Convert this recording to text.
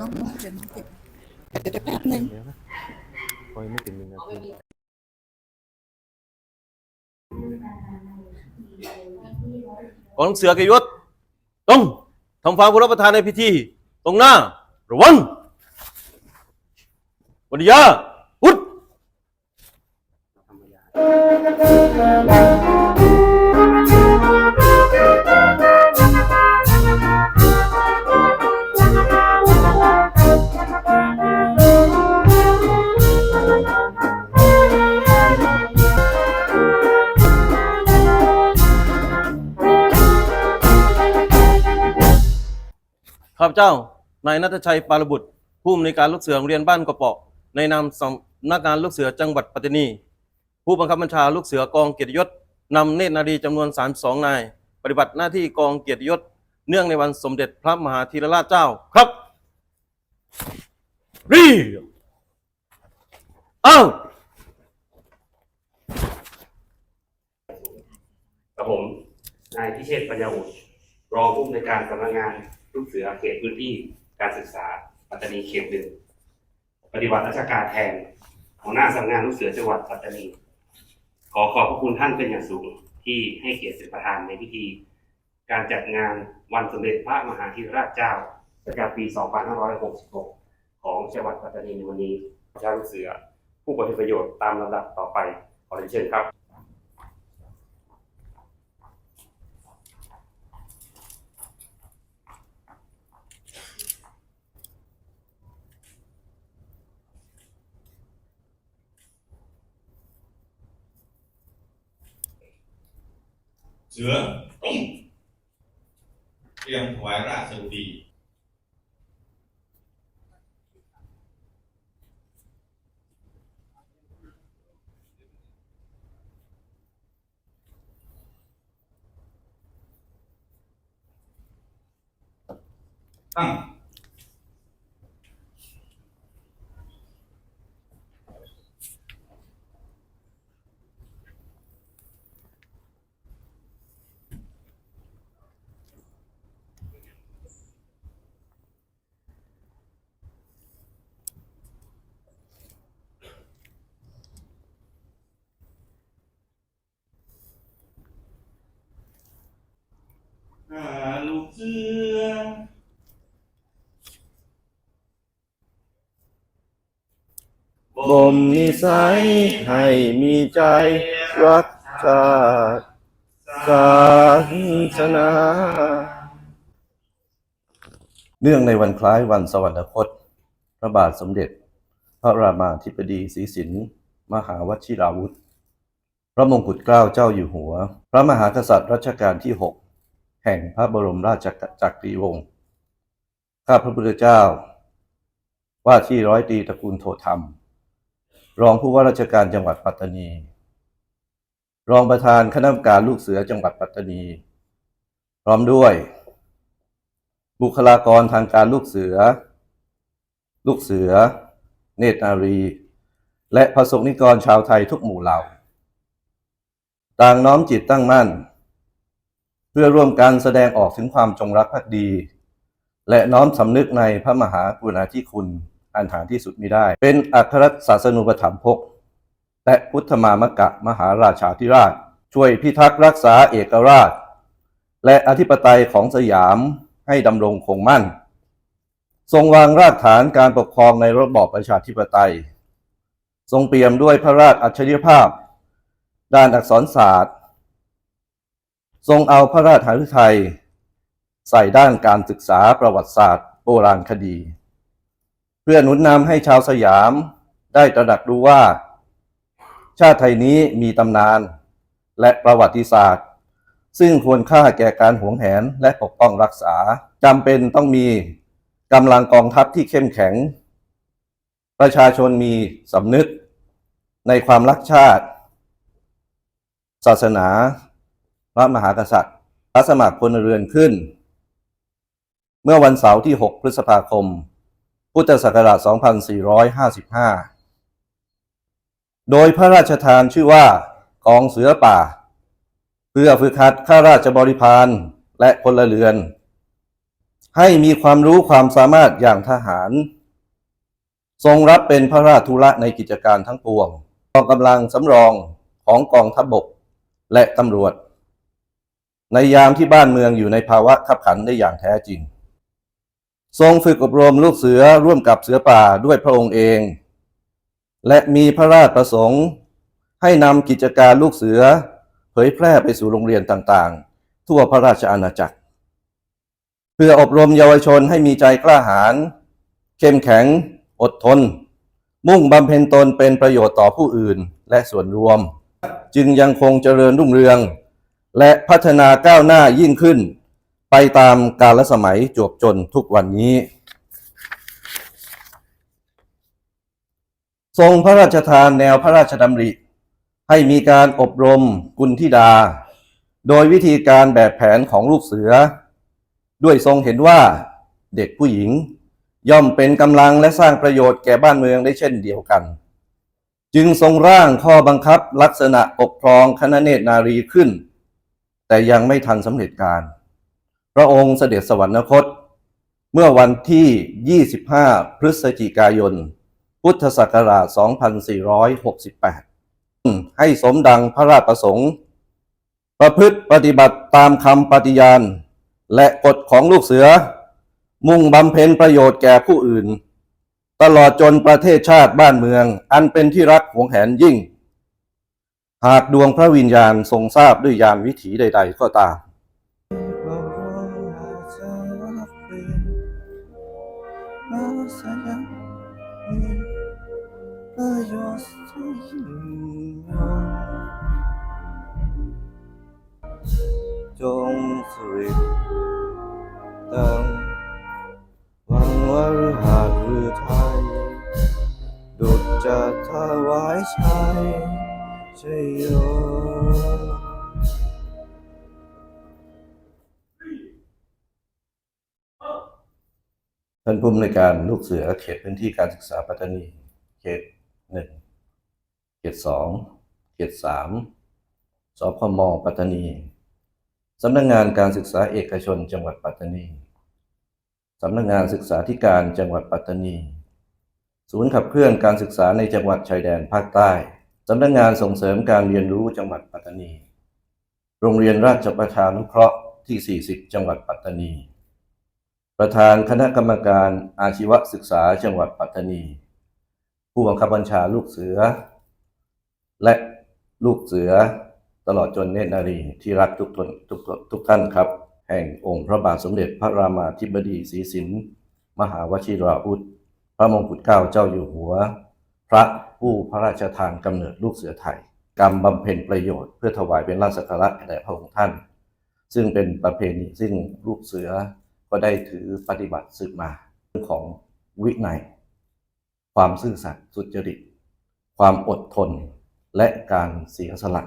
น้องน้องเดี๋ยวน้องเก็บเดี๋ยวเดี๋ยวแป๊บนึงเดี๋ยวนะคอยไม่ถึงหนึ่งนาทีกองเสือกยศต้องทำความเคารพประธานในพิธี ตรงหน้า ระวังวันิยาพุทธ ข้าพเจ้านายนัทชัยปาลบุตร ผู้อำนวยการลูกเสือโรงเรียนบ้านกระเปาะในนามสำนักงานลูกเสือจังหวัดปัตตานี ผู้บังคับบัญชาลูกเสือกองเกียรติยศนำเนตรนารีจำนวน 32 นาย ปฏิบัติหน้าที่กองเกียรติยศ เนื่องในวันสมเด็จพระมหาธีรราชเจ้าครับ รีอ้าวกับผม นายพิเชษปัญญาอุดรองผู้อำนวยการสำนักงาน ลูกเสือเขตพื้นที่การศึกษาปัตตานีเขตหนึ่งปฏิบัติราชการแทนหัวหน้าสำนักงานลูกเสือจังหวัดปัตตานี ขอขอบพระคุณท่านเป็นอย่างสูงที่ให้เกียรติเป็นประธานในพิธี การจัดงานวันสมเด็จพระมหาธีรราชเจ้าประจำปี 2566 ของจังหวัดปัตตานีในวันนี้เจ้าลูกเสือ ผู้บริประโยชน์ตามลำดับต่อไปขอเรียนเชิญครับ เสือต้องเตรียมถวายราชบุตรี ตั้ง อ่าลูกเสือ บ่ มนิสัยให้มีใจรักชาติศาสนาเนื่องในวันคล้ายวันสวรรคต พระบาทสมเด็จ พระรามาธิบดีศรีสินมหาวชิราวุธ พระมงกุฎเกล้าเจ้าอยู่หัว พระมหากษัตริย์รัชกาลที่ 6 แห่งพระบรมราชจักรีวงศ์ข้าพระพุทธเจ้า ว่าที่ร้อยตีตระกูลโทธรรม รองผู้ว่าราชการจังหวัดปัตตานี รองประธานคณะกรรมการลูกเสือจังหวัดปัตตานี พร้อมด้วย บุคลากรทางการลูกเสือ ลูกเสือ เนตรนารี และประสบนิกรชาวไทยทุกหมู่เหล่า ต่างน้อมจิตตั้งมั่น เพื่อร่วมกันแสดงออกถึงความจงรักภักดี และน้อมสำนึกในพระมหากรุณาธิคุณ อันหาที่สุดมิได้ เป็นอัครศาสนูปถัมภกและพุทธมามกะมหาราชาธิราช ช่วยพิทักษ์รักษาเอกราช และอธิปไตยของสยามให้ดำรงคงมั่น ทรงวางรากฐานการปกครองในระบอบประชาธิปไตย ทรงเปี่ยมด้วยพระราชอัจฉริยภาพ ด้านอักษรศาสตร์ ทรงเอาพระราชหฤทัยใส่ด้านการศึกษาประวัติศาสตร์โบราณคดี พื่อหนุนนำให้ชาวสยามได้ตระหนักรู้ว่า ชาติไทยนี้มีตำนานและประวัติศาสตร์ ซึ่งควรค่าแก่การหวงแหนและปกป้องรักษาจำเป็นต้องมีกำลังกองทัพที่เข้มแข็ง ประชาชนมีสำนึกในความรักชาติ ศาสนา พระมหากษัตริย์รัสมัครพลเรือนขึ้น เมื่อวันเสาร์ที่ 6 พฤษภาคม พุทธศักราช 2455 โดยพระราชทานชื่อว่ากองเสือป่า เพื่อฝึกหัดข้าราชบริพารและพลเรือน ให้มีความรู้ความสามารถอย่างทหาร ทรงรับเป็นพระราชธุระในกิจการทั้งปวงกองกำลังสำรองของกองทัพบกและตำรวจ ในยามที่บ้านเมืองอยู่ในภาวะขับขันได้อย่างแท้จริง ทรงฝึกอบรมลูกเสือร่วมกับเสือป่าด้วยพระองค์เอง และมีพระราชประสงค์ ให้นำกิจการลูกเสือ เผยแพร่ไปสู่โรงเรียนต่างๆ ทั่วพระราชอาณาจักร เพื่ออบรมเยาวชนให้มีใจกล้าหาญเข้มแข็ง อดทน มุ่งบำเพ็ญตนเป็นประโยชน์ต่อผู้อื่นและส่วนรวม จึงยังคงเจริญรุ่งเรือง และพัฒนาก้าวหน้ายิ่งขึ้น ไปตามกาลสมัยจวบจนทุกวันนี้ ทรงพระราชทานแนวพระราชดำริ ให้มีการอบรมกุลธิดา โดยวิธีการแบบแผนของลูกเสือ ด้วยทรงเห็นว่าเด็กผู้หญิง ย่อมเป็นกำลังและสร้างประโยชน์แก่บ้านเมืองได้เช่นเดียวกัน จึงทรงร่างข้อบังคับลักษณะปกครองคณะเนตรนารีขึ้น แต่ยังไม่ทันสำเร็จการ ระองค์เสด็จสวรรคต เมื่อวันที่ 25 พฤศจิกายน พุทธศักราช 2468 ให้สมดังพระราชประสงค์ ประพฤติปฏิบัติตามคำปฏิญาณ และกฎของลูกเสือ มุ่งบำเพ็ญประโยชน์แก่ผู้อื่น ตลอดจนประเทศชาติบ้านเมือง อันเป็นที่รักหวงแหนยิ่ง หากดวงพระวิญญาณทรงทราบด้วยยานวิถีใด ๆ ก็ตาม จงสุริดังหวังว่าฤหัสหรือไทย ดุจจะถวายชัยชัยโยท่านผู้อำนวยการลูกเสือเขตพื้นที่การศึกษาปัตตานี เขต หนึ่งเขตสองเขตสามสพมปัตตานีสำนักงานการศึกษาเอกชนจังหวัดปัตตานีสำนักงานศึกษาธิการจังหวัดปัตตานี ศูนย์ขับเคลื่อนการศึกษาในจังหวัดชายแดนภาคใต้สำนักงานส่งเสริมการเรียนรู้จังหวัดปัตตานี โรงเรียนราชประชานุเคราะห์ที่ 40 จังหวัดปัตตานี ประธานคณะกรรมการอาชีวศึกษาจังหวัดปัตตานี ผู้บังคับบัญชาลูกเสือ และลูกเสือตลอดจนเนตรนารีที่รักทุกทนทุกทุกท่านครับ แห่งองค์พระบาทสมเด็จพระรามาธิบดีศรีสินมหาวชิราวุธพระมงกุฎเกล้าเจ้าอยู่หัว พระผู้พระราชทานกำเนิดลูกเสือไทยกรรมบำเพ็ญประโยชน์เพื่อถวายเป็นราชสักการะแด่พระองค์ท่าน ซึ่งเป็นประเพณีซึ่งลูกเสือก็ได้ถือปฏิบัติสืบมาเรื่องของวินัย ความซื่อสัตย์สุจริต ความอดทน และการเสียสละ